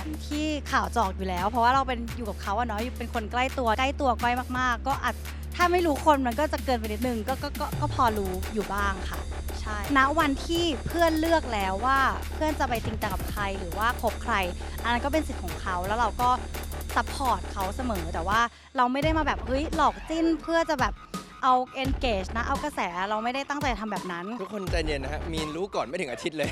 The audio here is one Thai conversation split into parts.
อนที่ข่าวจอกอยู่แล้ว เพราะว่าเราเป็นอยู่กับเขาอะเนาะเป็นคนใกล้ตัวใกล้ตัวใกล้มากๆ ก็อาจถ้าไม่รู้คนมันก็จะเกินไปนิดนึงก็ก็ก็ก็พอรู้อยู่บ้างค่ะ ใช่ณวันที่เพื่อนเลือกแล้วว่าเพื่อนจะไปจริงจังกับใครหรือว่าคบใคร อันนั้นก็เป็นสิทธิ์ของเขาแล้วเราก็ซัพพอร์ตเขาเสมอแต่ว่าเราไม่ได้มาแบบเฮ้ยหลอกจิ้นเพื่อจะแบบ เอา engage นะ เอากระแสเราไม่ได้ตั้งใจทำแบบนั้น ทุกคนใจเย็นนะฮะ มีนรู้ก่อนไม่ถึงอาทิตย์เลย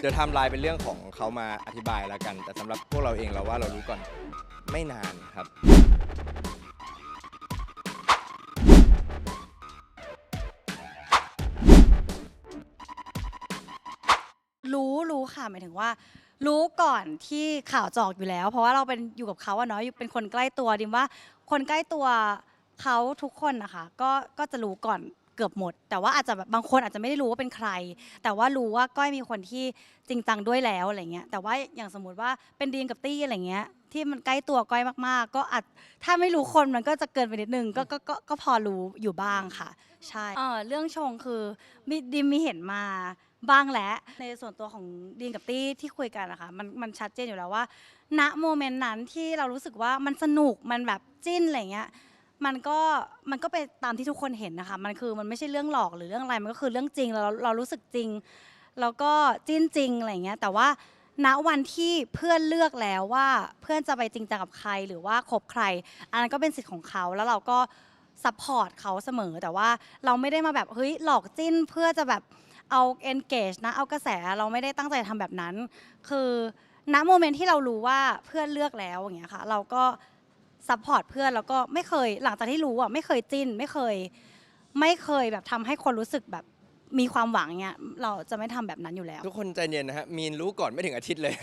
เดี๋ยวไทำลายเป็นเรื่องของเขามาอธิบายแล้วกัน แต่สำหรับพวกเราเองเราว่าเรารู้ก่อนไม่นานครับ รู้รู้ค่ะหมายถึงว่า รู้ก่อนที่ข่าวจอกอยู่แล้ว เพราะว่าเราเป็นอยู่กับเขาอะเนาะอยู่เป็นคนใกล้ตัวดิมว่า คนใกล้ตัว เขาทุกคนนะคะก็ก็จะรู้ก่อนเกือบหมด แต่ว่าอาจจะแบบบางคนอาจจะไม่ได้รู้ว่าเป็นใคร แต่ว่ารู้ว่าก้อยมีคนที่จริงจังด้วยแล้วอะไรเงี้ยแต่ว่าอย่างสมมติว่าเป็นดีนกับตี้อะไรเงี้ยที่มันใกล้ตัวก้อยมากๆ ก็อาจถ้าไม่รู้คนมันก็จะเกินไปนิดนึงก็ก็ก็ก็พอรู้อยู่บ้างค่ะ ใช่เออเรื่องชงคือมีดิมมีเห็นมาบ้างแล้วในส่วนตัวของดีนกับตี้ที่คุยกันนะคะมันมันชัดเจนอยู่แล้วว่า ณโมเมนต์นั้นที่เรารู้สึกว่ามันสนุกมันแบบจิ้นอะไรเงี้ย มันก็มันก็ไปตามที่ทุกคนเห็นนะคะ มันคือมันไม่ใช่เรื่องหลอกหรือเรื่องอะไร มันก็คือเรื่องจริงเราเรารู้สึกจริง แล้วก็จิ้นจริงอะไรเงี้ย แต่ว่าณวันที่เพื่อนเลือกแล้วว่าเพื่อนจะไปจริงจังกับใครหรือว่าคบใคร อันนั้นก็เป็นสิทธิ์ของเขาแล้วเราก็ซัพพอร์ตเขาเสมอ แต่ว่าเราไม่ได้มาแบบเฮ้ยหลอกจิ้นเพื่อจะแบบเอา engage นะเอากระแสเราไม่ได้ตั้งใจทำแบบนั้น คือณโมเมนต์ที่เรารู้ว่าเพื่อนเลือกแล้วอย่างเงี้ยค่ะ เราก็ ซัพพอร์ตเพื่อนแล้วก็ไม่เคยหลังจากที่รู้อะไม่เคยจิ้นไม่เคย ไม่เคยแบบทำให้คนรู้สึกแบบมีความหวังเงี้ยเราจะไม่ทำแบบนั้นอยู่แล้ว ทุกคนใจเย็นนะฮะ มีนรู้ก่อนไม่ถึงอาทิตย์เลย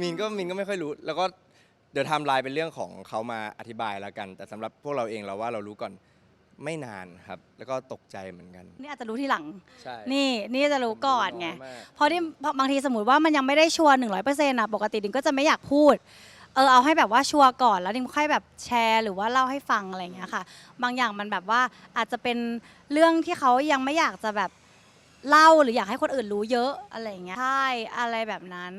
มีนก็มีนก็ไม่ค่อยรู้ แล้วก็เดี๋ยวไทำลายเป็นเรื่องของเขามาอธิบายแล้วกัน แต่สำหรับพวกเราเองเราว่าเรารู้ก่อนไม่นานครับ แล้วก็ตกใจเหมือนกัน นี่อาจจะรู้ทีหลัง ใช่นี่นี่จะรู้ก่อนไงยมาก เพราะที่บางทีสมมติว่ามันยังไม่ได้ชัวร์หนึ่งร้อยเปอร์เซ็นต์ะปกติดิมก็จะไม่อยากพูด เออเอาให้แบบว่าชัวร์ก่อนแล้วดิมค่อยแบบแชร์หรือว่าเล่าให้ฟังอะไรอย่างเงี้ยค่ะ บางอย่างมันแบบว่าอาจจะเป็นเรื่องที่เขายังไม่อยากจะแบบเล่าหรืออยากให้คนอื่นรู้เยอะอะไรอย่างเงี้ยใช่อะไรแบบนั้น